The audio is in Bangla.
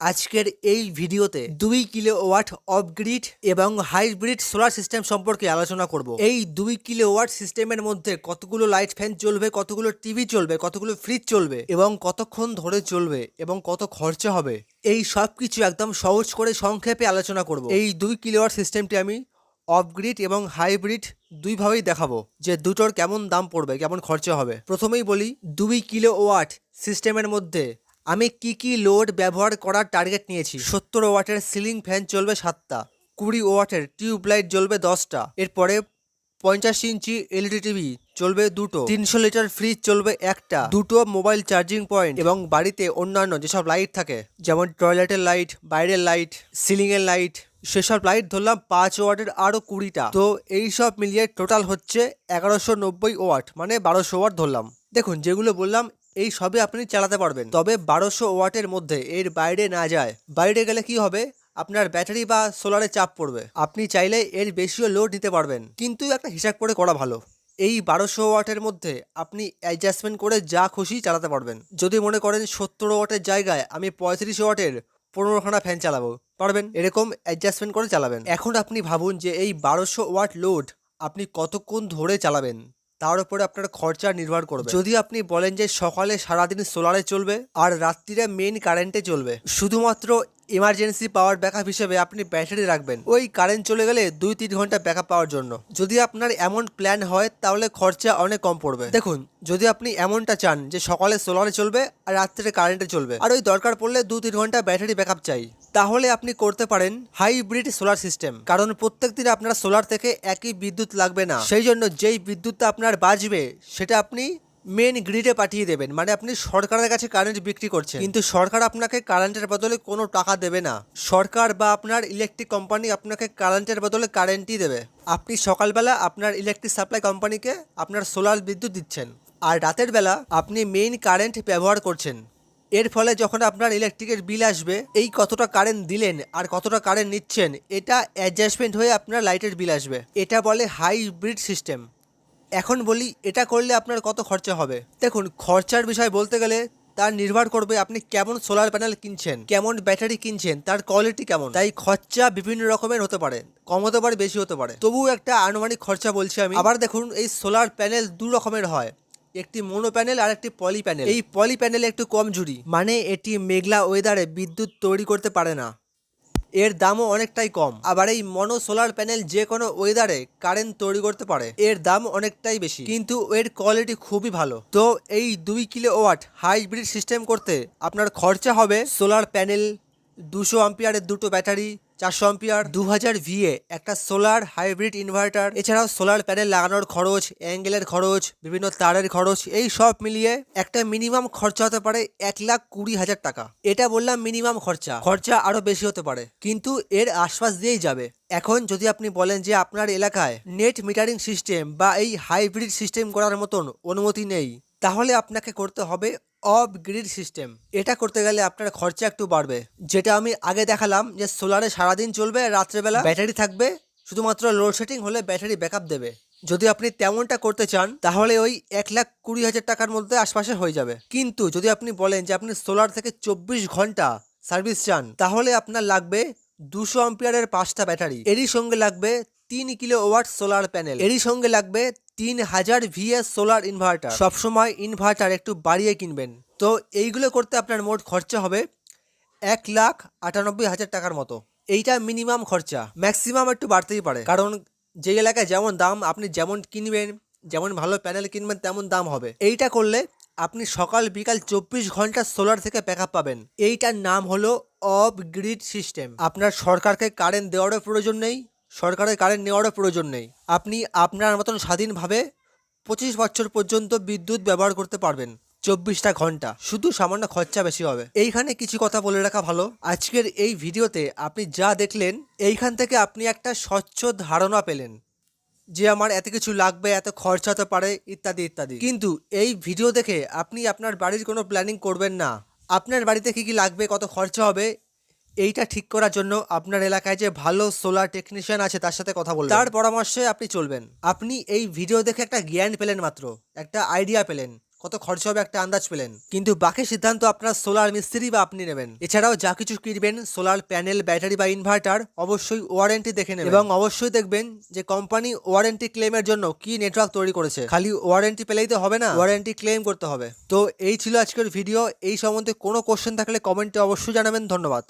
আজকের এই ভিডিওতে দুই কিলো ওয়াট অফ গ্রিড এবং হাইব্রিড সোলার সিস্টেম সম্পর্কে আলোচনা করব। এই দুই কিলো ওয়াট সিস্টেমের মধ্যে কতগুলো লাইট ফ্যান চলবে, কতগুলো টিভি চলবে, কতগুলো ফ্রিজ চলবে এবং কতক্ষণ ধরে চলবে এবং কত খরচা হবে, এই সব কিছু একদম সহজ করে সংক্ষেপে আলোচনা করব। এই দুই কিলো ওয়াট সিস্টেমটি আমি অফ গ্রিড এবং হাইব্রিড দুইভাবেই দেখাবো যে দুটোর কেমন দাম পড়বে, কেমন খরচা হবে। প্রথমেই বলি, দুই কিলো ওয়াট সিস্টেমের মধ্যে আমি কি কি লোড ব্যবহার করার টার্গেট নিয়েছি? সত্তর ওয়াটের সিলিং ফ্যান চলবে সাতটা, কুড়ি ওয়াটের টিউব লাইট জ্বলবে দশটা, এরপরে পঞ্চাশ ইঞ্চি এলইডি টিভি চলবে দুটো, তিনশো লিটার ফ্রিজ চলবে একটা, দুটো মোবাইল চার্জিং পয়েন্ট এবং বাড়িতে অন্যান্য যেসব লাইট থাকে, যেমন টয়লেটের লাইট বাইরের লাইট সিলিং এর লাইট সেসব লাইট ধরলাম পাঁচ ওয়াটের আরও কুড়িটা। তো এই সব মিলিয়ে টোটাল হচ্ছে এগারোশো নব্বই ওয়াট মানে বারোশো ওয়াট ধরলাম। দেখুন, যেগুলো বললাম এই সবই আপনি চালাতে পারবেন। তবে বারোশো ওয়াটের মধ্যে এর বাইরে না যায়। বাইরে গেলে কি হবে? আপনার ব্যাটারি বা সোলারে চাপ পড়বে। আপনি চাইলে এর বেশিও লোড নিতে পারবেন। কিন্তু একটা হিসাব করে করা ভালো। এই বারোশো ওয়াটের মধ্যে আপনি অ্যাডজাস্টমেন্ট করে যা খুশি চালাতে পারবেন। যদি মনে করেন সত্তর ওয়াটের জায়গায় আমি পঁয়ত্রিশ ওয়াটের পনেরোখানা ফ্যান চালাবো, পারবেন? এরকম অ্যাডজাস্টমেন্ট করে চালাবেন। এখন আপনি ভাবুন যে এই বারোশো ওয়াট লোড আপনি কতক্ষণ ধরে চালাবেন? তার উপরে আপনার খরচা নির্ভর করবে। যদি আপনি বলেন যে সকালে সারাদিন সোলারে চলবে আর রাত্রিরে মেন কারেন্টে চলবে, শুধুমাত্র ইমার্জেন্সি পাওয়ার ব্যাকআপ হিসেবে আপনি ব্যাটারি রাখবেন। ওই কারেন্ট চলে গেলে দুই তিন ঘণ্টা ব্যাকআপ পাওয়ার জন্য। যদি আপনার এমন প্ল্যান হয়, তাহলে খরচা অনেক কম পড়বে। দেখুন, যদি আপনি এমনটা চান যে সকালে সোলারে চলবে আর রাত্রে কারেন্টে চলবে, আর ওই দরকার পড়লে দু তিন ঘণ্টা ব্যাটারি ব্যাকআপ চাই। তাহলে আপনি করতে পারেন হাইব্রিড সোলার সিস্টেম। কারণ প্রত্যেক দিন আপনার সোলার থেকে একই বিদ্যুৎ লাগবে না। সেই জন্য যেই বিদ্যুৎটা আপনার বাঁচবে সেটা আপনি মেন গ্রিডে পাঠিয়ে দেবেন। মানে আপনি সরকারের কাছে কারেন্ট বিক্রি করছেন। কিন্তু সরকার আপনাকে কারেন্টের বদলে কোনো টাকা দেবে না। সরকার বা আপনার ইলেকট্রিক কোম্পানি আপনাকে কারেন্টের বদলে কারেন্টই দেবে। আপনি সকালবেলা আপনার ইলেকট্রিক সাপ্লাই কোম্পানিকে আপনার সোলার বিদ্যুৎ দিচ্ছেন। আর রাতের বেলা আপনি মেইন কারেন্ট ব্যবহার করছেন। এর ফলে যখন আপনার ইলেকট্রিকের বিল আসবে, এই কতটা কারেন্ট দিলেন আর কতটা কারেন্ট নিচ্ছেন, এটা অ্যাডজাস্টমেন্ট হয়ে আপনার লাইটের বিল আসবে। এটা বলে হাইব্রিড সিস্টেম এখন বলি, এটা করলে আপনার কত খরচা হবে? দেখুন, খরচার বিষয় বলতে গেলে তার নির্ভর করবে আপনি কেমন সোলার প্যানেল কিনছেন, কেমন ব্যাটারি কিনছেন, তার কোয়ালিটি কেমন। তাই খরচা বিভিন্ন রকমের হতে পারে, কম হতে পারে, বেশি হতে পারে। তবুও একটা আনুমানিক খরচা বলছি আমি। আবার দেখুন, এই সোলার প্যানেল দু রকমের হয়। একটি মোনো প্যানেল আর একটি পলি প্যানেল এই পলি প্যানেল একটু কম ঝুরি মানে এটি মেঘলা ওয়েদারে বিদ্যুৎ তৈরি করতে পারে না। এর দামও অনেকটাই কম। আবার এই মনো সোলার প্যানেল যে কোনো ওয়েদারে কারেন্ট তৈরি করতে পারে। এর দাম অনেকটাই বেশি। কিন্তু এর কোয়ালিটি খুবই ভালো। তো এই দুই কিলো ওয়াট হাইব্রিড সিস্টেম করতে আপনার খরচা হবে সোলার প্যানেল দুশো আম্পিয়ারের দুটো ব্যাটারি চারশো আম্পিয়ার দু হাজার ভিএ একটা সোলার হাইব্রিড ইনভার্টার এছাড়াও সোলার প্যানেল লাগানোর খরচ অ্যাঙ্গেলের খরচ, বিভিন্ন তারের খরচ, এই সব মিলিয়ে একটা মিনিমাম খরচা হতে পারে এক লাখ কুড়ি হাজার টাকা। এটা বললাম মিনিমাম খরচা। খরচা আরও বেশি হতে পারে। কিন্তু এর আশ্বাস দিয়েই যাবে। এখন যদি আপনি বলেন যে আপনার এলাকায় নেট মিটারিং সিস্টেম বা এই হাইব্রিড সিস্টেম করার মতন অনুমতি নেই, তাহলে আপনাকে করতে হবে অফ গ্রিড সিস্টেম। এটা করতে গেলে আপনার খরচা একটু বাড়বে। যেটা আমি আগে দেখালাম যে সোলারে সারাদিন চলবে, রাত্রেবেলা ব্যাটারি থাকবে, শুধুমাত্র লোডশেডিং হলে ব্যাটারি ব্যাকআপ দেবে। যদি আপনি তেমনটা করতে চান, তাহলে ওই এক লাখ কুড়ি হাজার টাকার মধ্যে আশপাশে হয়ে যাবে। কিন্তু যদি আপনি বলেন যে আপনি সোলার থেকে চব্বিশ ঘণ্টা সার্ভিস চান, তাহলে আপনার লাগবে দুশো আম্পিয়ারের পাঁচটা ব্যাটারি। এরই সঙ্গে লাগবে তিন কিলো ওয়াট সোলার প্যানেল। এরই সঙ্গে লাগবে তিন হাজার ভিএস সোলার ইনভার্টার। সবসময় ইনভার্টার একটু বাড়িয়ে কিনবেন। তো এইগুলো করতে আপনার মোট খরচা হবে এক লাখ আটানব্বই হাজার টাকার মতো। এইটা মিনিমাম খরচা। ম্যাক্সিমাম একটু বাড়তেই পারে। কারণ যে এলাকায় যেমন দাম, আপনি যেমন কিনবেন, যেমন ভালো প্যানেল কিনবেন, তেমন দাম হবে। এইটা করলে আপনি সকাল, বিকাল চব্বিশ ঘণ্টা সোলার থেকে ব্যাকআপ পাবেন। এইটার নাম হলো অফ গ্রিড সিস্টেম। আপনার সরকারকে কারেন্ট দেওয়ারও প্রয়োজন নেই। সরকারের কারেন্ট নেওয়ারও প্রয়োজন নেই। আপনি আপনার মতন স্বাধীনভাবে পঁচিশ বছর পর্যন্ত বিদ্যুৎ ব্যবহার করতে পারবেন। চব্বিশটা ঘণ্টা। শুধু সামান্য খরচা বেশি হবে। এইখানে কিছু কথা বলে রাখা ভালো। আজকের এই ভিডিওতে আপনি যা দেখলেন, এইখান থেকে আপনি একটা স্বচ্ছ ধারণা পেলেন যে আমার এত কিছু লাগবে, এত খরচা হতে পারে, ইত্যাদি ইত্যাদি। কিন্তু এই ভিডিও দেখে আপনি আপনার বাড়ির কোনো প্ল্যানিং করবেন না। আপনার বাড়িতে কি কি লাগবে, কত খরচা হবে এইটা ঠিক করার জন্য আপনার এলাকায় যে ভালো সোলার টেকনিশিয়ান আছে, তার সাথে কথা বলবেন। তার পরামর্শে আপনি চলবেন। আপনি এই ভিডিও দেখে একটা জ্ঞান পেলেন মাত্র, একটা আইডিয়া পেলেন, কত খরচা হবে একটা আন্দাজ পেলেন। কিন্তু বাকি সিদ্ধান্ত আপনার সোলার মিস্ত্রি বা আপনি নেবেন। এছাড়াও যা কিছু কিনবেন সোলার প্যানেল ব্যাটারি বা ইনভার্টার অবশ্যই ওয়ারেন্টি দেখে নেবেন। এবং অবশ্যই দেখবেন যে কোম্পানি ওয়ারেন্টি ক্লেমের জন্য কি নেটওয়ার্ক তৈরি করেছে। খালি ওয়ারেন্টি পেলেই তো হবে না ওয়ারেন্টি ক্লেম করতে হবে। তো এই ছিল আজকের ভিডিও এই সম্বন্ধে কোনো কোশ্চেন থাকলে কমেন্টে অবশ্যই জানাবেন। ধন্যবাদ।